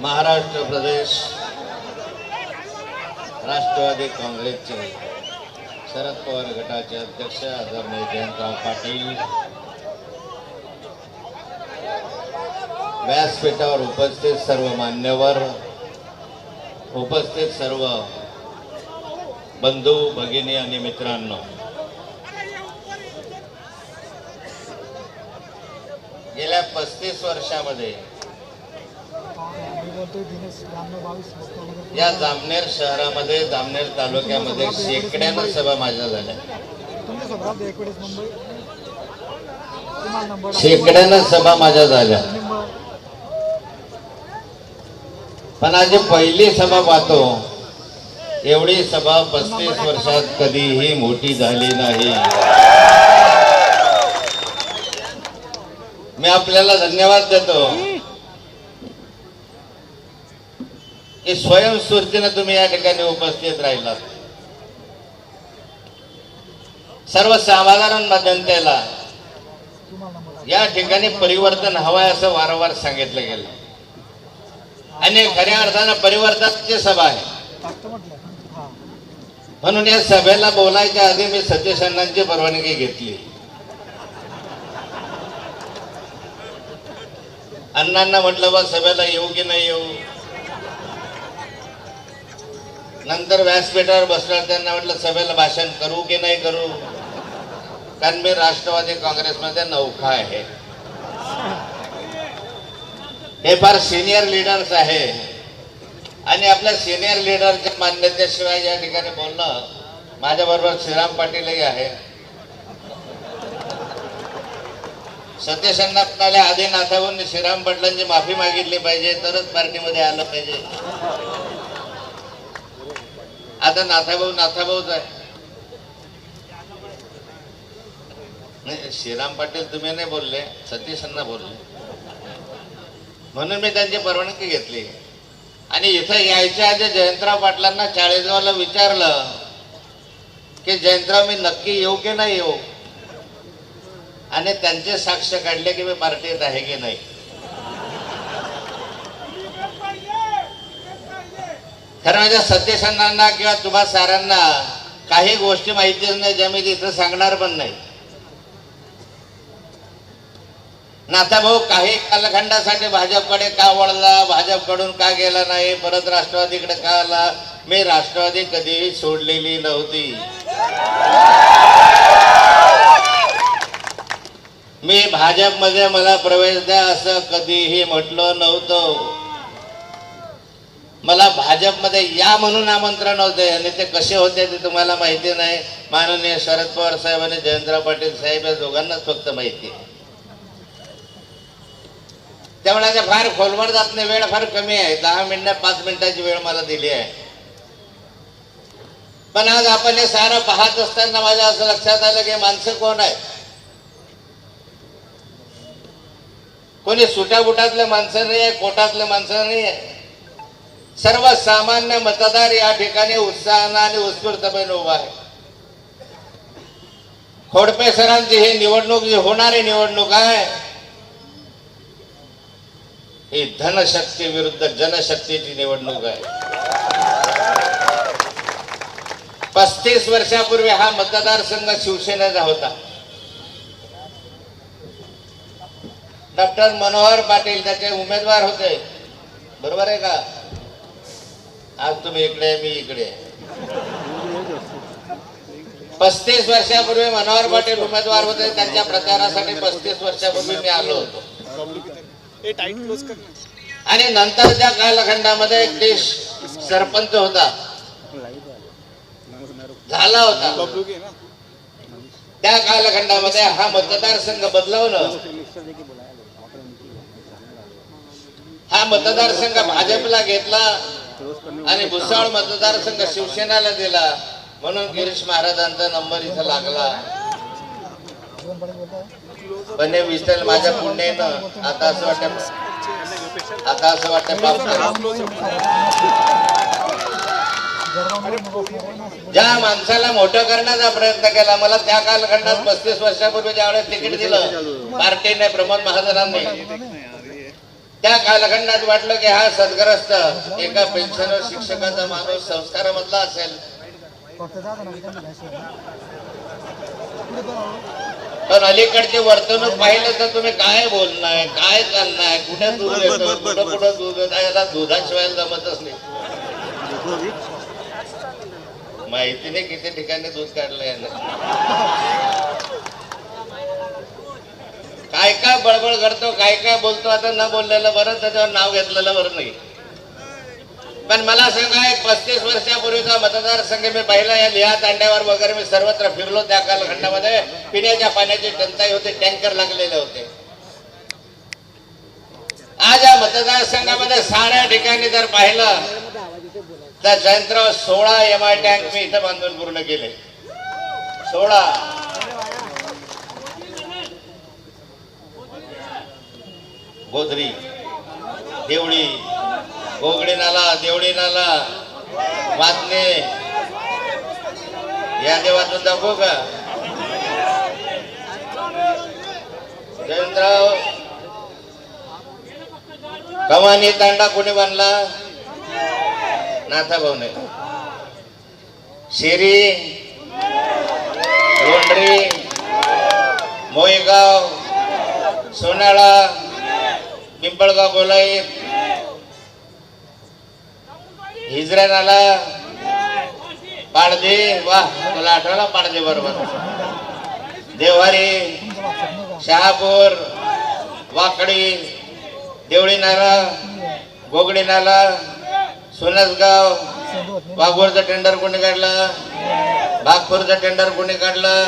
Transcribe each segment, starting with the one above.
महाराष्ट्र प्रदेश राष्ट्रवादी काँग्रेसचे शरद पवार गटाचे अध्यक्ष आदरणीय जयंतराव पाटील. व्यासपीठावर उपस्थित सर्व मान्यवर उपस्थित सर्व बंधू भगिनी आणि मित्रांनो. गेल्या पस्तीस वर्षामध्ये या जामनेर शहरामध्ये जामनेर तालुक्यामध्ये शेकड्यानं सभा माझ्या झाल्या. शेकड्यानं सभा माझ्या झाल्या. पण आज पहिली सभा पाहतो. एवढी सभा पस्तीस वर्षात कधीही मोठी झाली नाही. मी आपल्याला धन्यवाद देतो. की स्वयंस्फूर्तीनं तुम्ही या ठिकाणी उपस्थित राहिलात सर्वसाधारण जनतेला या ठिकाणी परिवर्तन हवंय असं वारंवार सांगितलं गेलं. आणि खऱ्या अर्थानं परिवर्तनाची सभा आहे. म्हणून या सभेला बोलायच्या आधी मी सतीश अण्णांची परवानगी घेतली. अण्णांना म्हटलं बा सभेला येऊ की नाही येऊ? नंतर व्यासपीठावर बसल्यावर त्यांना म्हटलं सभेला भाषण करू की नाही करू? कारण मी राष्ट्रवादी काँग्रेसमध्ये नौखा आहे. हे फार सिनियर लिडर्स आहे. आणि आपल्या सिनियर लिडरच्या मान्यतेशिवाय या ठिकाणी बोलणं माझ्याबरोबर श्रीराम पाटीलही आहे. सतीश अण्णा म्हणाले आधी नाथाहून श्रीराम पाटलांची माफी मागितली पाहिजे तरच पार्टीमध्ये आलं पाहिजे. आता नाथाभाऊ नाथाभाऊच आहे. नाही श्रीराम पाटील तुम्ही नाही बोलले सतीशांना बोलले. म्हणून मी त्यांची परवानगी घेतली. आणि इथं यायच्या आधी जयंतराव पाटलांना चाळीसगावला विचारलं की जयंतराव मी नक्की येऊ की नाही येऊ? आणि त्यांचे साक्ष काढले की मी पार्टीत आहे की नाही. माझ्या म्हणजे किंवा तुम्हा सारांना काही गोष्टी माहितीच नाही ज्या मी तिथं सांगणार पण नाही. नाता भाऊ काही कालखंडासाठी भाजपकडे का वळला भाजपकडून का गेला नाही परत राष्ट्रवादीकडे का आला? मी राष्ट्रवादी कधीही सोडलेली नव्हती. मी भाजपमध्ये मला प्रवेश द्या असं कधीही म्हटलं नव्हतं. मला भाजपमध्ये या म्हणून आमंत्रण होते आणि ते कसे होते ते तुम्हाला माहिती नाही. माननीय शरद पवार साहेब आणि जयंतराव पाटील साहेब या दोघांनाच फक्त माहिती आहे. त्यामुळे आता फार खोलवर जात नाही वेळ फार कमी आहे. दहा मिनिटं पाच मिनिटाची वेळ मला दिली आहे. पण आज आपण हे सारं पाहत असताना माझ्या असं लक्षात आलं की माणसं कोण आहे कोणी सुटाबुटातले माणसं नाही आहे कोटातले माणसं नाही आहे. सर्वसामान्य मतदार या ठिकाणी उत्साहानं आणि उत्स्फूर्तपणे उभा आहे. खोडपे सरांची ही निवडणूक जी होणारी निवडणूक आहे ही धनशक्ती विरुद्ध जनशक्तीची निवडणूक आहे. पस्तीस वर्षापूर्वी हा मतदारसंघ शिवसेनेचा होता. डॉक्टर मनोहर पाटील त्याचे उमेदवार होते. बरोबर आहे का? आज तुम्ही इकडे मी इकडे. पस्तीस वर्षापूर्वी मनोहर पाटील उमेदवार होते त्यांच्या प्रचारासाठी पस्तीस वर्षापूर्वी मी आलो होतो. आणि नंतर त्या आणि नंतरच्या कालखंडामध्ये एक देश सरपंच होता. झाला होता. त्या कालखंडामध्ये हा मतदारसंघ बदलवलं हा मतदारसंघ भाजपला घेतला. आणि भुसावळ मतदारसंघ शिवसेनाला दिला. म्हणून गिरीश महाराजांचा नंबर इथं लागला. पण हे विसरेल माझ्या पुण्यानं. आता असं वाटतं आता असं वाटत ज्या माणसाला मोठं करण्याचा प्रयत्न केला मला त्या कालखंडात पस्तीस वर्षापूर्वी ज्यावेळेस तिकीट दिलं पार्टीने प्रमोद महाजनांनी. त्या कालखंडात वाटलं की हा सदग्रस्त एका पेन्शनर शिक्षकाचा माणूस संस्कारामधला असेल. पण अलीकडची वर्तणूक पाहिलं तर तुम्ही काय बोलणार? काय चालणार? कुठे दूध येतं? कुठं. कुठं दूध याला दुधाशिवाय जमतच नाही. माहितीने किती ठिकाणी दूध काढलं यानं. काय काय बळबळ करतो काय काय बोलतो आता न बोललेलं बरं त्याच्यावर नाव घेतलेलं बरं नाही. पण मला सांगा एक पस्तीस वर्षापूर्वीचा मतदारसंघ मी पाहिला या लिहा तांड्यावर वगैरे मी सर्वत्र फिरलो त्या कालखंडामध्ये. पिण्याच्या पाण्याची टंचाई होते टँकर लागलेले होते. आज या मतदारसंघामध्ये साऱ्या ठिकाणी जर पाहिलं तर जयंतराव सोळा एम आय टँक मी इथं बांधून पूर्ण केले. सोळा. गोधरी देवळी गोगडे नाला देवळी नाला वातने या देवातून दाखव का जयंतराव कमानी तांडा कोणी बांधला? नाथा भाऊने शेरी लोंढरी मोयगाव सोनाळा पिंपळगाव गोलाई हिजरा नाला पाडदे वा तुला आठवला पाडदे बरोबर? देवारी शहापूर वाकडी देवळी नाला गोगडी नाला सोनसगाव सेंड वाघोरचं टेंडर कोणी काढलं? भागपूरचं टेंडर कोणी काढलं?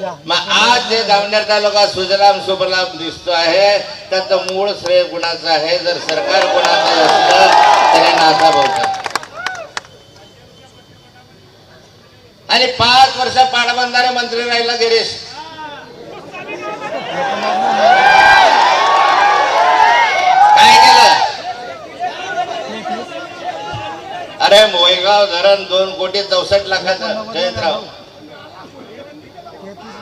मग आज जे जामनेर तालुका सुजलाम सुफलाम दिसतो आहे त्याचं मूळ श्रेय कुणाचं आहे? जर सरकार कुणाचं असलं त्याने नाथा भाऊचा आणि पाच वर्ष पाटबंधारे मंत्री राहिला गिरीश. काय केलं? अरे मोयगाव धरण दोन कोटी चौसष्ट लाखाचं जयंतराव तेहतीस डबल एक किती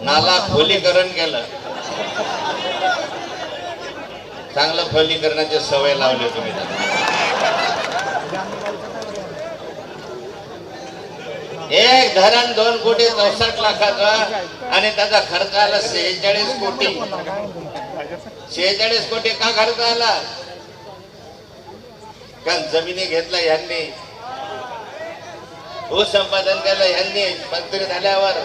नाला खोलीकरण केलं. चांगलं खोलीकरणाची सवय लावली तुम्ही. एक धरण दोन कोटी चौसष्ट लाखाचं आणि त्याचा खर्च आला सेहेचाळीस कोटी. शेहेचाळीस कोटी का खर्च आला? कारण जमिनी घेतला यांनी. भूसंपादन केलं यांनी मंत्री झाल्यावर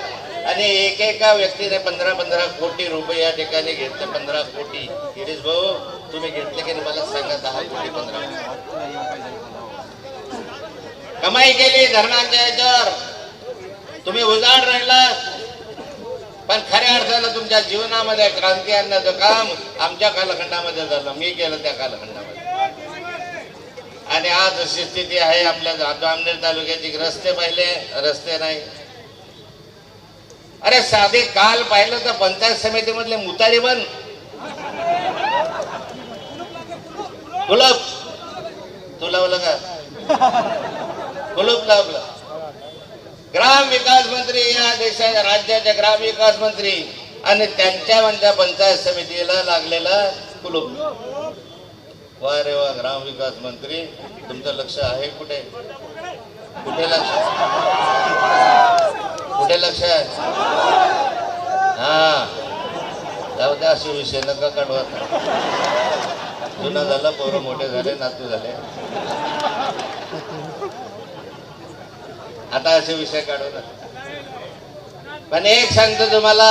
आणि एकेका व्यक्तीने पंधरा पंधरा कोटी रुपये या ठिकाणी घेतले पंधरा कोटी. गिरीश भाऊ तुम्ही घेतले की नाही? मला सांगा दहा कोटी पंधरा कमाई केली धरणाच्या याच्यावर. तुम्ही उजाड राहिला पण खऱ्या अर्थानं तुमच्या जीवनामध्ये क्रांती आणण्याचं काम आमच्या कालखंडामध्ये झालं मी केलं त्या कालखंडात. आणि आज अशी स्थिती आहे आपल्या जामनेर तालुक्याची रस्ते पाहिले रस्ते नाही. अरे साधे काल पाहिलं तर पंचायत समितीमधले मुतारी बन. कुलप तू लावलं का? कुलप लावलं. ग्राम विकास मंत्री या देशाच्या राज्याच्या ग्राम विकास मंत्री आणि त्यांच्या म्हणजे पंचायत समितीला लागलेला कुलूप. वा रे वा ग्रामविकास मंत्री तुमचं लक्ष आहे कुठे? कुठे लक्ष कुठे लक्ष आहे? हा. जाऊ द्या असे विषय नका काढू जुना झाला पोरं मोठे झाले नातू झाले. आता असे विषय काढू ना. पण एक सांगतो तुम्हाला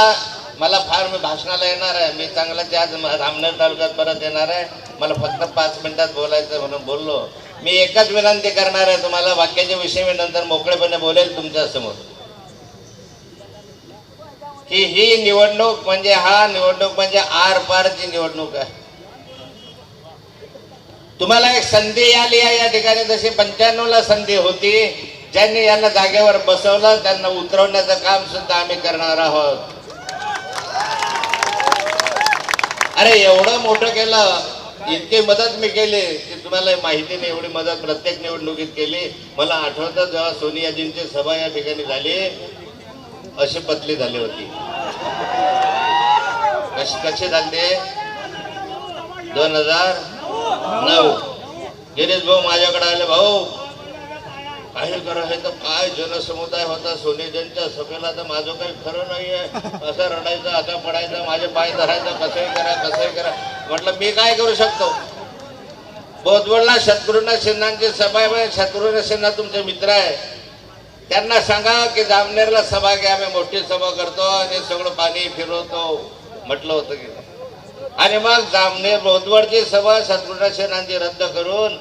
मला फार मी भाषणाला येणार आहे. मी चांगलं आज रामनेर तालुक्यात परत येणार आहे. मला फक्त पाच मिनिटात बोलायचं म्हणून बोललो. मी एकच विनंती करणार आहे तुम्हाला वाक्याच्या विषयी मी नंतर मोकळेपणे बोलेल तुमच्यासमोर की ही निवडणूक म्हणजे हा निवडणूक म्हणजे आर पारची निवडणूक आहे. तुम्हाला एक संधी आली आहे या ठिकाणी जशी पंच्याण्णव ला संधी होती ज्यांनी यांना जागेवर बसवलं त्यांना उतरवण्याचं काम सुद्धा आम्ही करणार आहोत. अरे एवढं मोठं केलं. इतकी मदत मी केली. की तुम्हाला माहिती नाही एवढी मदत प्रत्येक निवडणुकीत केली. मला आठवतं जेव्हा सोनियाजींची सभा या ठिकाणी झाली अशी पतली झाली होती. कशी कशी झाले? दोन हजार नऊ. गिरीश भाऊ माझ्याकडे आले भाऊ काही करायचं हे तर काय जनसमुदाय होता सोनेजनच्या सभेला तर माझं काही खरं नाही आहे असं रडायचं आता पडायचं माझे पाय धरायचं कसंही करा कसंही करा. म्हटलं मी काय करू शकतो? बोधवडला शत्रुघ्न सिन्हांची सभा आहे शत्रुघ्न सिन्हा तुमचे मित्र आहे. त्यांना सांगा की जामनेरला सभा घ्या आम्ही मोठी सभा करतो आणि सगळं पाणी फिरवतो. म्हटलं होतं की. आणि मग जामनेर बोधवडची सभा शत्रुघ्न सिन्हांची रद्द करून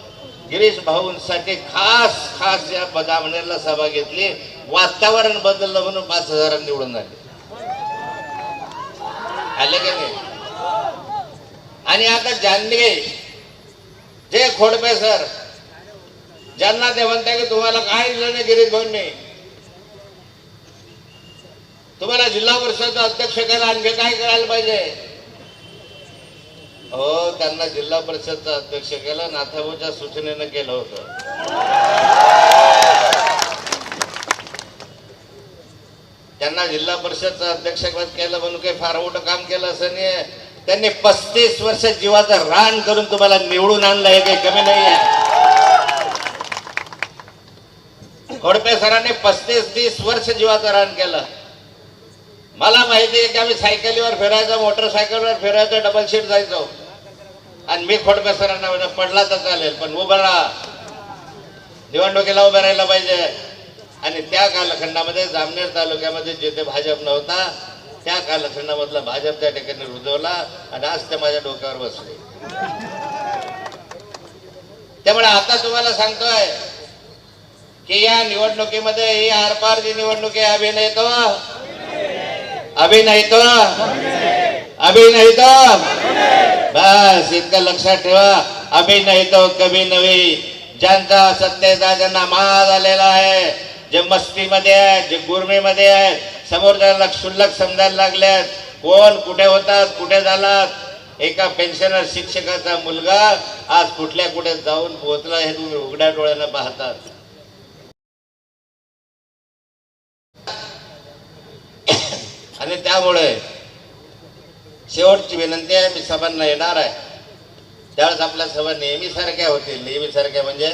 गिरीश भाऊंसाठी खास खास या जामनेरला सभा घेतली. वातावरण बदललं म्हणून पाच हजार निवडून आले आले की नाही? आणि आता जानवे जे खोडपे सर. ज्यांना ते म्हणताय की तुम्हाला काय दिलं नाही गिरीश भाऊंनी. तुम्हाला जिल्हा परिषद अध्यक्ष करायला आणखी काय करायला पाहिजे? हो त्यांना जिल्हा परिषदचा अध्यक्ष केलं नाथाभाऊच्या सूचनेनं केलं होतं. त्यांना जिल्हा परिषदचं अध्यक्ष केलं म्हणून काही फार मोठं काम केलं असं नाही त्यांनी पस्तीस वर्ष जीवाचं रान करून तुम्हाला निवडून आणलं हे काही कमी नाही आहे खोडपे सरांनी पस्तीस तीस वर्ष जीवाचं रान केलं. मला माहिती आहे की आम्ही सायकलीवर फिरायचो मोटरसायकलवर फिरायचो डबल शीट जायचो. आणि मी खोडपे सरांना पडला तर चालेल पण उभं राहा. निवडणुकीला उभं राहायला पाहिजे. आणि त्या कालखंडामध्ये जामनेर तालुक्यामध्ये जिथे भाजप नव्हता त्या कालखंडामधला भाजप त्या ठिकाणी रुजवला आणि आज ते माझ्या डोक्यावर बसले. त्यामुळे आता तुम्हाला सांगतोय की या निवडणुकीमध्ये ही आरपार जी निवडणूक आहे अभि नाही तो बस इतकं लक्षात ठेवा. अभि नाही तो कभी नवी ज्यांचा सत्तेचा ज्यांना माल आलेला आहे जे मस्तीमध्ये आहे जे गुरमेमध्ये आहे समोरच्याला क्षुल्लक समजायला लागल्यात. कोण कुठे होतात कुठे झालात एका पेन्शनर शिक्षकाचा मुलगा आज कुठल्या कुठे जाऊन पोहोचला हे तुम्ही उघड्या डोळ्यानं पाहतात. आणि त्यामुळे शेवटची विनंती आहे मी सभांना येणार आहे. त्यावेळेस आपल्या सभा नेहमीसारख्या होतील. नेहमीसारख्या म्हणजे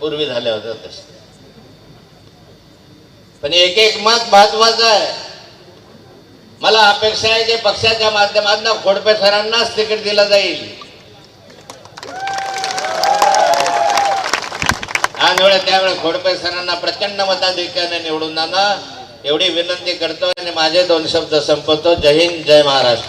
पूर्वी झाल्या होत्या तसे पण एक एक मत महत्वाचं आहे. मला अपेक्षा आहे की पक्षाच्या माध्यमातून खोडपे सरांनाच तिकीट दिलं जाईल. त्यामुळे त्यावेळेस खोडपे सरांना प्रचंड मताधिक्याने निवडून आणा. एवढी विनंती करतो आणि माझे दोन शब्द संपवतो. जय हिंद जय महाराष्ट्र.